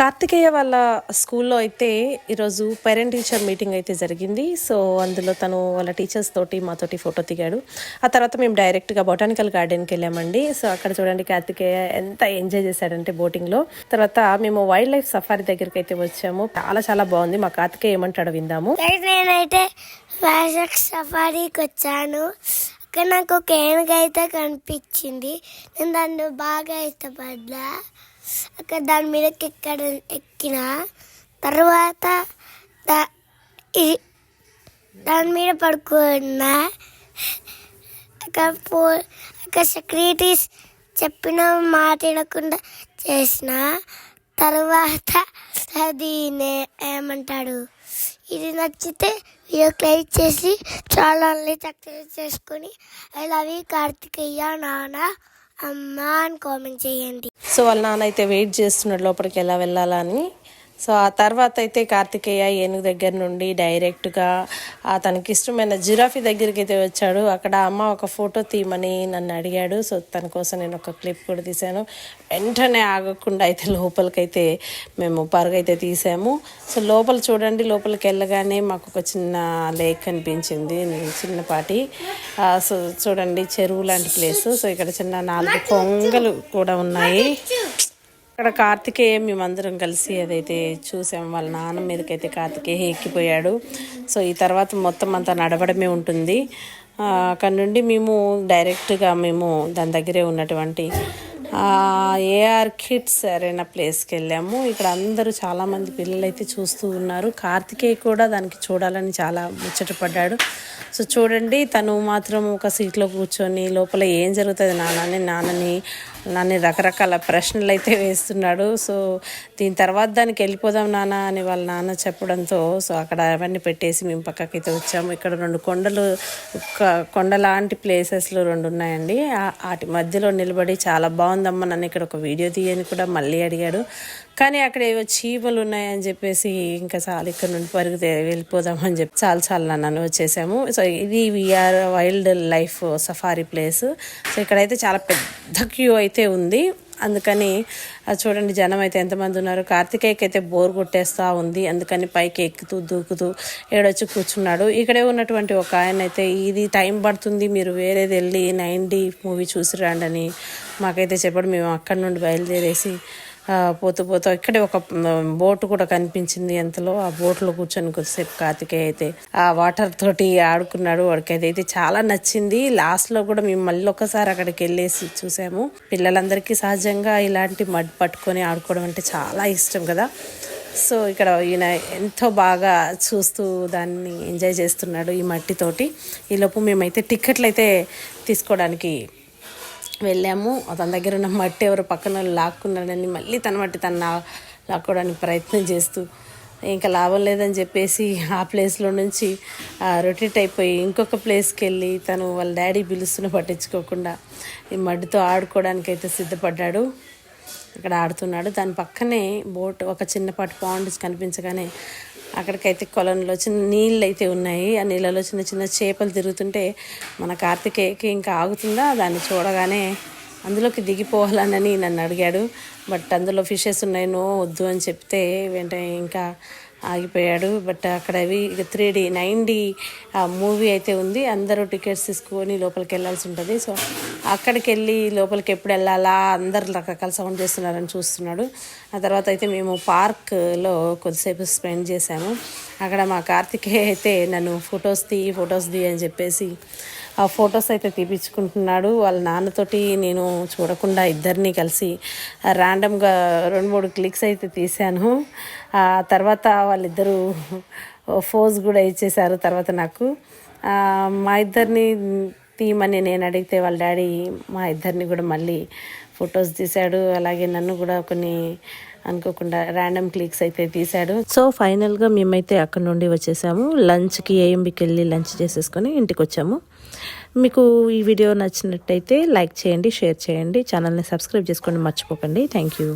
కార్తికేయ వాళ్ళ స్కూల్లో అయితే ఈరోజు పేరెంట్ టీచర్ మీటింగ్ అయితే జరిగింది. సో అందులో తను వాళ్ళ టీచర్స్ తోటి మాతోటి ఫోటో దిగాడు. ఆ తర్వాత మేము డైరెక్ట్గా బొటానికల్ గార్డెన్కి వెళ్ళామండి. సో అక్కడ చూడండి కార్తికేయ ఎంత ఎంజాయ్ చేశాడంటే బోటింగ్లో తర్వాత మేము వైల్డ్ లైఫ్ సఫారీ దగ్గరికి అయితే వచ్చాము. చాలా చాలా బాగుంది. మా కార్తికేయ ఏమంటాడో విందాము. నేనైతే సఫారీకి వచ్చాను. అక్కడ నాకు ఒక అయితే కనిపించింది. నేను దాన్ని బాగా ఇష్టపడ్డా. అక్కడ దాని మీదకి ఎక్కడ ఎక్కిన తర్వాత దాని మీద పడుకున్నా అక్కడ పో అక్కడ సెక్యూరిటీస్ చెప్పిన మాట వినకుండా చేసిన తర్వాత అది నే ఏమంటాడు? ఇది నచ్చితే వీడియో క్లైక్ చేసి చాలా సక్సెస్ చేసుకొని ఐ లవ్ యూ కార్తికేయ నాన్న అమ్మ అని కామెంట్ చేయండి. సో వాళ్ళ నాన్న అయితే వెయిట్ చేస్తున్నాడు లోపలికి ఎలా వెళ్ళాలని సో ఆ తర్వాత అయితే కార్తికేయ ఏనుగు దగ్గర నుండి డైరెక్ట్గా ఆ తనకి ఇష్టమైన జిరాఫీ దగ్గరికి అయితే వచ్చాడు. అక్కడ అమ్మ ఒక ఫోటో తీయమని నన్ను అడిగాడు. సో తన కోసం నేను ఒక క్లిప్ కూడా తీశాను. వెంటనే ఆగకుండా అయితే లోపలికైతే మేము పరుగైతే తీసాము. సో లోపల చూడండి లోపలికి వెళ్ళగానే మాకు ఒక చిన్న లేక్ కనిపించింది చిన్నపాటి సో చూడండి చెరువు లాంటి ప్లేస్. సో ఇక్కడ చిన్న నాలుగు కొంగలు కూడా ఉన్నాయి. అక్కడ కార్తికేయ మేమందరం కలిసి అదైతే చూసాం. వాళ్ళ నాన్న మీదకైతే కార్తికేయ ఎక్కిపోయాడు. సో ఈ తర్వాత మొత్తం అంతా నడవడమే ఉంటుంది. అక్కడ నుండి మేము డైరెక్ట్గా మేము దాని దగ్గరే ఉన్నటువంటి ఏఆర్ కిడ్స్ అరేనా ప్లేస్కి వెళ్ళాము. ఇక్కడ అందరూ చాలామంది పిల్లలు అయితే చూస్తూ ఉన్నారు. కార్తికేయ కూడా దానికి చూడాలని చాలా ముచ్చటపడ్డాడు సో చూడండి తను మాత్రం ఒక సీట్లో కూర్చొని లోపల ఏం జరుగుతుంది నాన్నని నాన్నని నన్ను రకరకాల ప్రశ్నలు అయితే వేస్తున్నాడు. సో దీని తర్వాత దానికి వెళ్ళిపోదాం నాన్న అని వాళ్ళ నాన్న చెప్పడంతో సో అక్కడ అవన్నీ పెట్టేసి మేము పక్కకైతే వచ్చాము. ఇక్కడ రెండు కొండలు కొండ లాంటి ప్లేసెస్లో రెండు ఉన్నాయండి. వాటి మధ్యలో నిలబడి చాలా బాగుందమ్మా నన్ను ఇక్కడ ఒక వీడియో తీయని కూడా మళ్ళీ అడిగాడు. కానీ అక్కడ ఏవో చీమలు ఉన్నాయని చెప్పేసి ఇంకా చాలా ఇక్కడ నుండి పరుగు వెళ్ళిపోదామని చెప్పి చాలా చాలా నన్ను వచ్చేసాము. సో ఇది V R wildlife safari place. So ఇక్కడైతే చాలా పెద్ద క్యూ అయితే అయితే ఉంది. అందుకని అది చూడండి జనం అయితే ఎంతమంది ఉన్నారు. కార్తికేయకి అయితే బోర్ కొట్టేస్తూ ఉంది. అందుకని పైకి ఎక్కుతూ దూకుతూ ఏడొచ్చి కూర్చున్నాడు. ఇక్కడే ఉన్నటువంటి ఒక ఆయన అయితే ఇది టైం పడుతుంది మీరు వేరేది వెళ్ళి నైన్ డీ మూవీ చూసి రండి అని మాకైతే చెప్పడం. మేము అక్కడి నుండి బయలుదేరేసి పోతూ పోతూ ఇక్కడే ఒక బోట్ కూడా కనిపించింది ఎంతలో. ఆ బోట్లో కూర్చొని కొద్దిసేపు కార్తికేయ అయితే ఆ వాటర్ తోటి ఆడుకున్నాడు. వాడికి అయితే చాలా నచ్చింది. లాస్ట్లో కూడా మేము మళ్ళీ ఒకసారి అక్కడికి వెళ్ళేసి చూసాము. పిల్లలందరికీ సహజంగా ఇలాంటి మడ్ పట్టుకొని ఆడుకోవడం అంటే చాలా ఇష్టం కదా. సో ఇక్కడ ఈయన ఎంతో బాగా చూస్తూ దాన్ని ఎంజాయ్ చేస్తున్నాడు ఈ మట్టితోటి ఈలోపు మేమైతే టికెట్లు అయితే తీసుకోవడానికి వెళ్ళాము. తన దగ్గర ఉన్న మట్టి ఎవరు పక్కన వాళ్ళు లాక్కున్నాడని మళ్ళీ తన మట్టి తను లాక్కోవడానికి ప్రయత్నం చేస్తూ ఇంకా లాభం లేదని చెప్పేసి ఆ ప్లేస్లో నుంచి రొటేట్ అయిపోయి ఇంకొక ప్లేస్కి వెళ్ళి తను వాళ్ళ డాడీ పిలుస్తున్న పట్టించుకోకుండా ఈ మడ్డితో ఆడుకోవడానికి అయితే సిద్ధపడ్డాడు. అక్కడ ఆడుతున్నాడు. దాని పక్కనే బోట్ ఒక చిన్నపాటి పాండ్ కనిపించగానే అక్కడికైతే కొలంలో చిన్న నీళ్ళు అయితే ఉన్నాయి. ఆ నీళ్ళలో చిన్న చిన్న చేపలు తిరుగుతుంటే మన కార్తికేయకి ఇంకా ఆగుతుందా? దాన్ని చూడగానే అందులోకి దిగిపోవాలనని నన్ను అడిగాడు. బట్ అందులో ఫిషెస్ ఉన్నాయి నో వద్దు అని చెప్తే వెంటనే ఇంకా ఆగిపోయాడు. బట్ అక్కడ అవి ఇక three D nine D movie అయితే ఉంది. అందరూ టికెట్స్ తీసుకొని లోపలికి వెళ్ళాల్సి ఉంటుంది. సో అక్కడికి వెళ్ళి లోపలికి ఎప్పుడు వెళ్ళాలా? అందరు రకరకాల సౌండ్ చేస్తున్నారని చూస్తున్నాడు. ఆ తర్వాత అయితే మేము పార్క్లో కొద్దిసేపు స్పెండ్ చేశాము. అక్కడ మా కార్తికేయ అయితే నన్ను ఫొటోస్ తీ ఫొటోస్ తీ అని చెప్పేసి ఆ ఫొటోస్ అయితే తీపించుకుంటున్నాడు వాళ్ళ నాన్నతోటి నేను చూడకుండా ఇద్దరిని కలిసి ర్యాండమ్గా రెండు మూడు క్లిక్స్ అయితే తీశాను. ఆ తర్వాత వాళ్ళిద్దరూ ఫోజ్ కూడా ఇచ్చేశారు తర్వాత నాకు. మా ఇద్దరిని తీయమని నేను అడిగితే వాళ్ళ డాడీ మా ఇద్దరిని కూడా మళ్ళీ ఫొటోస్ తీశాడు. అలాగే నన్ను కూడా కొన్ని అనుకోకుండా ర్యాండమ్ క్లిక్స్ అయితే తీశాడు. సో ఫైనల్గా మేమైతే అక్కడ నుండి వచ్చేసాము. లంచ్కి ఏఎంబికి వెళ్ళి లంచ్ చేసేసుకొని ఇంటికి వచ్చాము. మీకు ఈ వీడియో నచ్చినట్టయితే లైక్ చేయండి షేర్ చేయండి. ఛానల్ని సబ్స్క్రైబ్ చేసుకోండి మర్చిపోకండి. Thank you.